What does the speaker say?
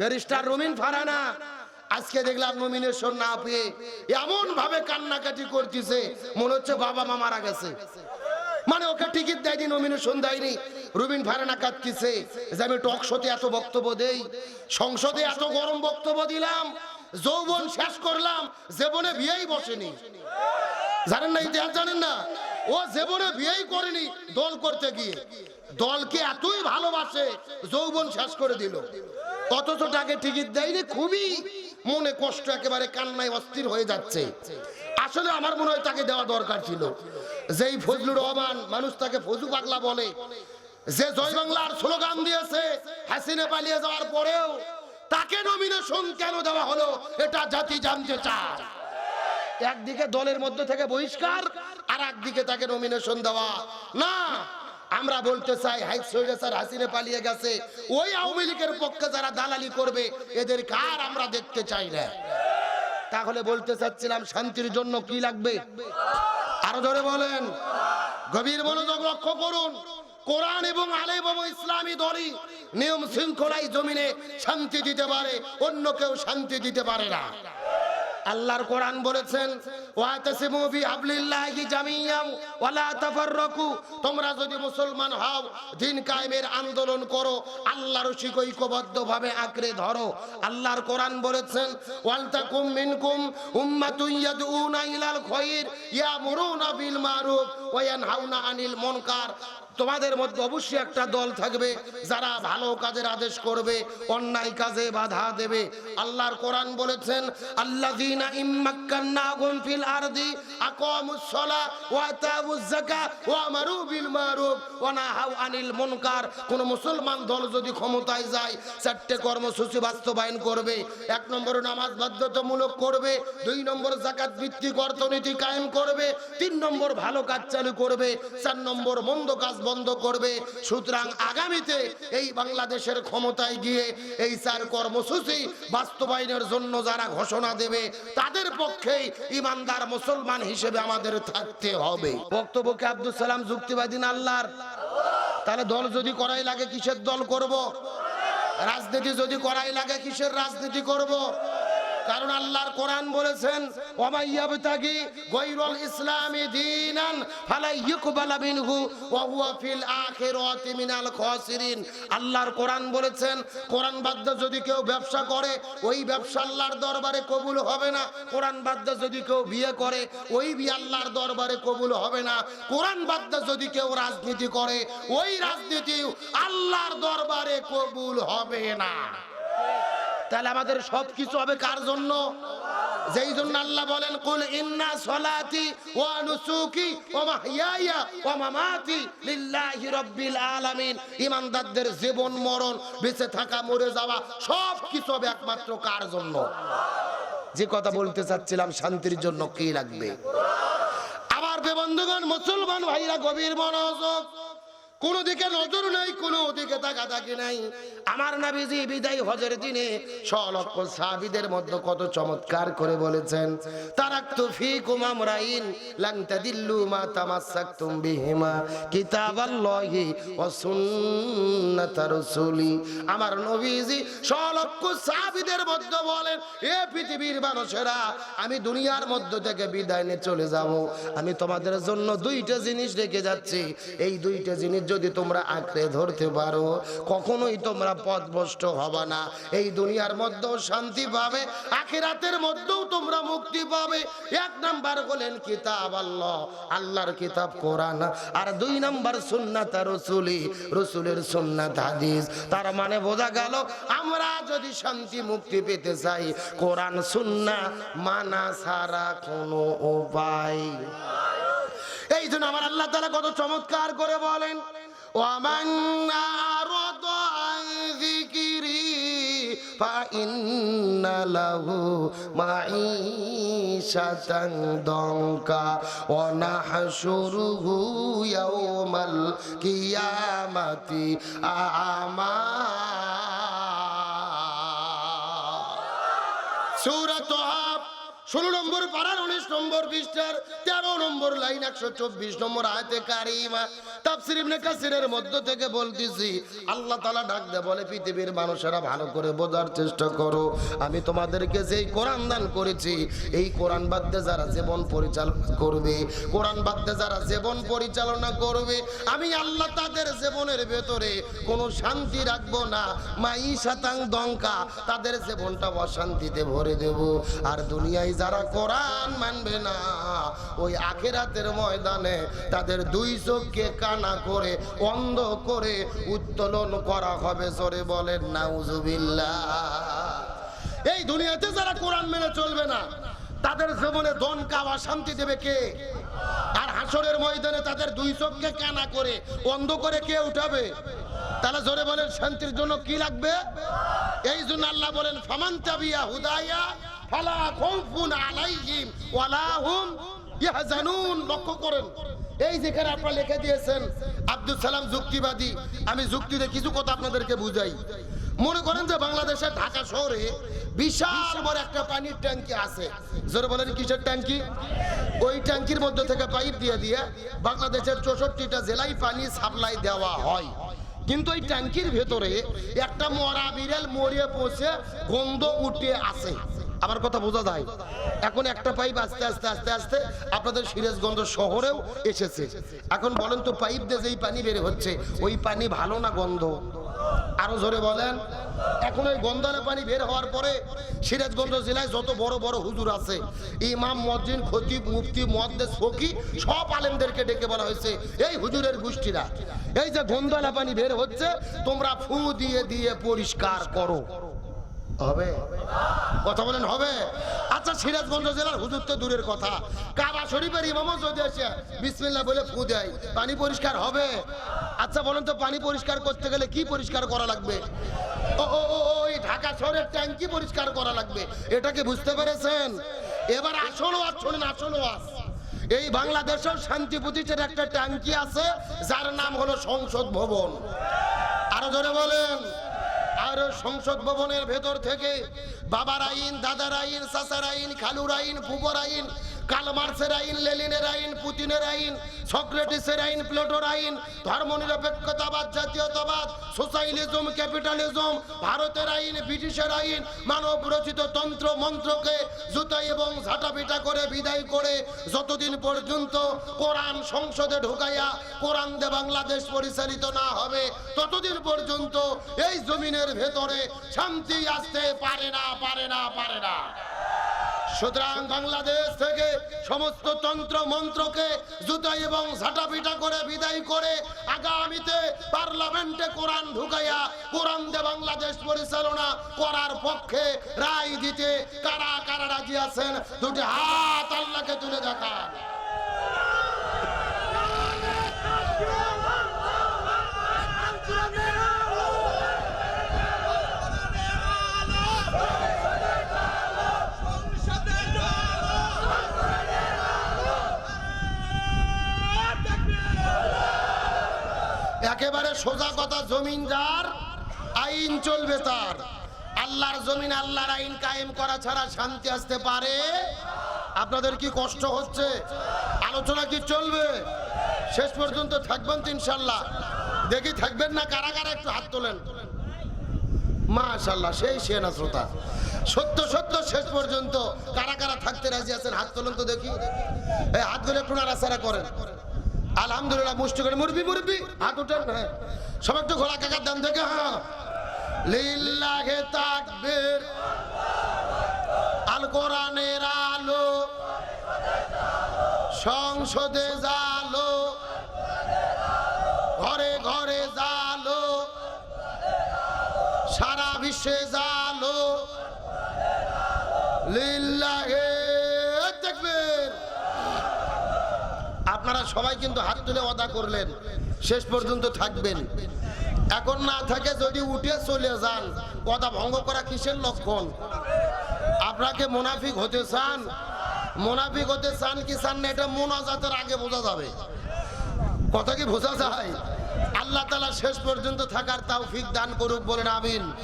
Barrister রুমিন ফারানা। আজকে দেখলাম nomination না পেয়ে এমন ভাবে কান্নাকাটি করতেছে, মনে হচ্ছে বাবা মা মারা গেছে। মানে ওকে টিকিট দেয়নি নমিনেশন দেয়নি। রুবিন ফারানা কাঁদতেছে, যে আমি টক শোতে এত বক্তব্য দেই, সংসদে এত গরম বক্তব্য দিলাম, যৌবন শেষ করলাম, জীবনে বিয়েই বসেনি। জানেন না, ইতিহাস জানেন না? ও জীবনে বিয়েই করেনি দল করতে গিয়ে। দলকে এতই ভালোবাসে, যৌবন শেষ করে দিল। অথচ তাকে টিকিট দেয়নি, খুবই মনে কষ্ট, একেবারে কান্নায় অস্থির হয়ে যাচ্ছে। আসলে আমার মনে হয় তাকে দেওয়া দরকার ছিল। যেই ফজলুর রহমান মানুষ তাকে ফজু পাগলা বলে, যে জয় বাংলার স্লোগান দিয়েছে, হাসিনে পালিয়ে যাওয়ার পরেও তাকে নমিনেশন কেন দেওয়া হলো, এটা জাতি জানতে চায়। একদিকে দলের মধ্যে থেকে বহিষ্কার আর একদিকে তাকে নমিনেশন দেওয়া। না আমরা বলতে চাই হাই স্যার হাসিনে পালিয়ে গেছে। ওই আওয়ামী লীগের পক্ষে যারা দালালি করবে এদের কার আমরা দেখতে চাই না। তাহলে বলতে চাচ্ছিলাম, শান্তির জন্য কি লাগবে? আরও ধরে বলেন। গভীর মনোযোগ লক্ষ্য করুন। কোরআন এবং আলেম এবং ইসলামী দলই নিয়ম শৃঙ্খলাই জমিনে শান্তি দিতে পারে, অন্য কেউ শান্তি দিতে পারে না। আল্লাহর কোরআন বলেছেন তোমরা যদি মুসলমান হও, দিন কায়েমের আন্দোলন করো, আল্লাহর ঐক্যবদ্ধভাবে আঁকড়ে ধরো। আল্লাহর কোরআন বলেছেন ওয়ালতাকুম মিনকুম উম্মাতুন ইয়াদউনা ইলাল খায়র ইয়ামুরুনা বিল মারুফ। আনিল মুনকার। তোমাদের মধ্যে অবশ্যই একটা দল থাকবে যারা ভালো কাজের আদেশ করবে, অন্যায় কাজে বাধা দেবে। আল্লাহর কোরআন বলেছেন, আল্লাযীনা ইম্মাক্কান্নাহুম ফিল আরদি ওয়া যাকাত ওয়া বিল মারুফ। ওয়া নাহাউ আনিল মুনকার। কোন মুসলমান দল যদি ক্ষমতায় যায়, চারটে কর্মসূচি বাস্তবায়ন করবে। এক নম্বর নামাজ বাধ্যতামূলক করবে। দুই নম্বর জাকাত ভিত্তিক অর্থনীতি কায়েম করবে। তিন নম্বর ভালো কাজ চালু করবে, চার নম্বর মন্দ কাজ বন্ধ করবে। সুতরাং আগামীতে এই বাংলাদেশের ক্ষমতায় গিয়ে এই চার কর্মসূচি বাস্তবায়নের জন্য যারা ঘোষণা দেবে, তাদের পক্ষেই ইমানদার মুসলমান হিসেবে আমাদের থাকতে হবে। বক্তব্যকে আব্দুল সালাম যুক্তিবাদী আল্লাহর? তাহলে দল যদি করাই লাগে, কিসের দল করব? রাজনীতি যদি করাই লাগে, কিসের রাজনীতি করব? কারণ আল্লাহর কোরআন বলেছেন ওমাইয়াবতাগি গায়রুল ইসলামি দীনান ফালা মিনহু ওয়া হুয়া ফিল আখিরাতি মিনাল খাসিরিন। আল্লাহর কোরআন বলেছেন, কোরআন বাদ্য যদি কেউ ব্যবসা করে, ওই ব্যবসা আল্লাহর দরবারে কবুল হবে না। কোরআন বাদ্য যদি কেউ বিয়ে করে, ওই বিয়ে আল্লাহর দরবারে কবুল হবে না। কোরআন বাদ্য যদি কেউ রাজনীতি করে, ওই রাজনীতি আল্লাহর দরবারে কবুল হবে না। তাহলে আমাদের সব কিছু হবে কার জন্য? যেই জন্য আল্লাহ বলেন, কুল ইন্না সলাতি ওয়া নুসুকি ওয়া মাহইয়ায়া ওয়া মামাতি লিল্লাহি রাব্বিল আলামিন। ইমানদারদের জীবন, মরণ, বেঁচে থাকা, মরে যাওয়া সব কিছু হবে একমাত্র কার জন্য? যে কথা বলতে চাচ্ছিলাম, শান্তির জন্য কি লাগবে? আমার বন্ধুগণ মুসলমান ভাইরা, গভীর মনোযোগ কোন দিকে নজর নাই, কোন দিকে তাকাতাকি নাই। আমার নাবিজি বিদায় হজের দিনে সলক্ষ সাহাবীদের মধ্যে কত চমৎকার করে বলেছেন, তারাকতু ফিকুম আমরাইন লান তাদিল্লু মা তামাসসাকতুম বিহিমা কিতাবাল্লাহি ওয়া সুন্নাত রাসূলি। আমার নবীজি সলক্ষ সাহাবীদের মধ্যে বলেন, এ পৃথিবীর মানুষেরা, আমি দুনিয়ার মধ্য থেকে বিদায় নিয়ে চলে যাব। আমি তোমাদের জন্য দুইটা জিনিস রেখে যাচ্ছি। এই দুইটা জিনিস যদি তোমরা আঁকড়ে ধরতে পারো, কখনোই তোমরা পথভ্রষ্ট হবে না। এই দুনিয়ার মধ্যেও শান্তি পাবে, আখেরাতের মধ্যেও তোমরা মুক্তি পাবে। এক নাম্বার হলেন কিতাব আল্লাহ, আল্লাহর কিতাব কোরআন, আর দুই নাম্বার সুন্নাত রসুলি, রসুলের সুন্নাত হাদিস। তার মানে বোঝা গেল, আমরা যদি শান্তি মুক্তি পেতে চাই, কোরআন সুন্না মানা ছাড়া কোনো উপায় এই জন্য আমার আল্লাহ তালা কত চমৎকার করে বলেন কিয়ামাতি আমা সূরাত ষোলো নম্বর পাড়ার উনিশ নম্বর পৃষ্ঠার তেরো নম্বর লাইন একশো চব্বিশ নম্বর আয়তে কারিমা। ইবনে কাসিরের মধ্য থেকে বলতেছি, আল্লাহ তালা ডাক বলে, পৃথিবীর মানুষেরা ভালো করে বোঝার চেষ্টা করো। আমি তোমাদেরকে যেই কোরআন দান করেছি, এই কোরআন বাদ্যে যারা জীবন পরিচালনা করবে, কোরআন বাদ্যে যারা জীবন পরিচালনা করবে, আমি আল্লাহ তাদের জীবনের ভেতরে কোনো শান্তি রাখব না। মাই শতাং দঙ্কা তাদের জীবনটা অশান্তিতে ভরে দেব। আর দুনিয়ায় যারা কোরআন মানবে না, ওই আখেরাতের ময়দানে তাদের দুই চোখকে কানা করে, অন্ধ করে উত্তোলন করা হবে সরে বলেন, নাউজুবিল্লাহ। এই দুনিয়াতে যারা কোরআন মেনে চলবে না, তাদের জীবনে দন, কাওয়া, শান্তি দেবে কে? আর হাসরের ময়দানে তাদের দুই চোখকে কানা করে, অন্ধ করে কে উঠাবে? তাহলে জোরে বলেন, শান্তির জন্য কি লাগবে? এই জন্য আল্লাহ বলেন, ফামান তাবিয়া হুদায়া লক্ষ্য করেন, এই যেখানে আপনারা লিখে দিয়েছেন আব্দুল সালাম যুক্তিবাদী, আমি যুক্তিতে কিছু কথা আপনাদেরকে বুঝাই। মনে করেন যে বাংলাদেশের ঢাকা শহরে বিশাল বড় একটা পানির ট্যাঙ্কি আছে। জোরে বলেন, কিসের ট্যাঙ্কি? ওই ট্যাঙ্কির মধ্যে থেকে পাইপ দিয়ে দিয়ে বাংলাদেশের চৌষট্টিটা জেলায় পানি সাপ্লাই দেওয়া হয়। কিন্তু এই ট্যাঙ্কির ভেতরে একটা মরা বিড়াল মরিয়ে পৌঁছে গন্ধ উঠে আসে। আমার কথা বোঝা যায়? এখন একটা পাইপ আস্তে আস্তে আস্তে আস্তে আপনাদের সিরাজগঞ্জ শহরেও এসেছে। এখন বলেন তো পাইপ দিয়ে যেই পানি বের হচ্ছে, ওই পানি ভালো না গন্ধ? আরও জোরে বলেন। এখন ওই গন্ধানে পানি বের হওয়ার পরে সিরাজগঞ্জ জেলায় যত বড় বড় হুজুর আছে, ইমাম, মসজিদ, খতিব, মুফতি মহাদ্দেশ ফকি সব আলেমদেরকে ডেকে বলা হয়েছে, এই হুজুরের গোষ্ঠীরা, এই যে গন্ধালা পানি বের হচ্ছে, তোমরা ফু দিয়ে দিয়ে পরিষ্কার করো। হবে? কথা বলেন, হবে? আচ্ছা সিরাজগঞ্জ জেলার হুজুর তো দূরের কথা। কাবা শরীফের ইমামও যদি আসে, বিসমিল্লাহ বলে ফু দেয়। পানি পরিষ্কার হবে? আচ্ছা বলেন তো, পানি পরিষ্কার করতে গেলে কি পরিষ্কার করা লাগবে? ও ও ওই ঢাকা শহরের ট্যাঙ্কি পরিষ্কার করা লাগবে। এটাকে বুঝতে পেরেছেন? এবার আসলো আজ শোনেন, আসলো আজ এই বাংলাদেশের শান্তি প্রতিষ্ঠার একটা ট্যাঙ্কি আছে, যার নাম হলো সংসদ ভবন। আরও ধরে বলেন। আর সংসদ ভবনের ভেতর থেকে বাবার আইন, দাদার আইন, চাচার আইন, খালুর আইন ফুপর আইন কালমার্সের আইন লেলিনের আইন, পুতিনের আইন, সক্রেটিসের আইন, প্লেটোর আইন, ধর্মনিরপেক্ষতাবাদ, জাতীয়তাবাদ সোশ্যালিজম ক্যাপিটালিজম, ভারতের আইন, ব্রিটিশের আইন, মানব রচিত তন্ত্র, মন্ত্রকে জুতা এবং ঝাঁটাপিটা করে বিদায় করে যতদিন পর্যন্ত কোরআন সংসদে ঢুকাইয়া কোরআন দে বাংলাদেশ পরিচালিত না হবে, ততদিন পর্যন্ত এই জমিনের ভেতরে শান্তি আসতে পারে না পারে না পারে না। সুতরাং বাংলাদেশ থেকে সমস্ত তন্ত্র মন্ত্রকে জুতা এবং ঝাঁটাপিটা করে বিদায় করে আগামীতে পার্লামেন্টে কোরআন ঢুকাইয়া কোরআন দে বাংলাদেশ পরিচালনা করার পক্ষে রায় দিতে কারা কারা রাজি আছেন? দুটি হাত আল্লাহকে তুলে দেখান। সোজা কথা জমিন যার আইন চলবে তার। আল্লাহর জমিন আল্লাহর আইন কায়েম করা ছাড়া শান্তি আসতে পারে? আপনাদের কি কষ্ট হচ্ছে? আলোচনা কি চলবে? শেষ পর্যন্ত থাকবেন তো ইনশাল্লাহ দেখি থাকবেন না? কারা কারা একটু হাত তোলেন। মাশাল্লাহ সেই সেনা শ্রোতা সত্য সত্য, শেষ পর্যন্ত। কারা কারা থাকতে রাজি আছেন? হাত তোলেন তো দেখি। হাতগুলো একটু নাড়াচাড়া করেন। আলহামদুলিল্লাহ, মুষ্টি করে মুরবি মুরবি হাত উঠেন। হ্যাঁ। সব একটু ঘোড়া কাকার দাম থেকে হ্যাঁ। লিল্লাহে তাকবীর। আল কোরআনের আলো। সংসদে জালো। ঘরে ঘরে জালো। সারা বিশ্বে সবাই কিন্তু হাত তুলে অদা করলেন, শেষ পর্যন্ত থাকবেন। এখন না থাকে যদি উঠে চলে যান কথা ভঙ্গ করা কিসের লক্ষণ? আপনাকে মোনাফিক হতে চান, মোনাফিক হতে চান কি চান না, এটা মোনাজাতের আগে বোঝা যাবে। কথা কি বোঝা যায়? আল্লাহ তালা শেষ পর্যন্ত থাকার তাও ফিক দান করুক, বলেন আমিন।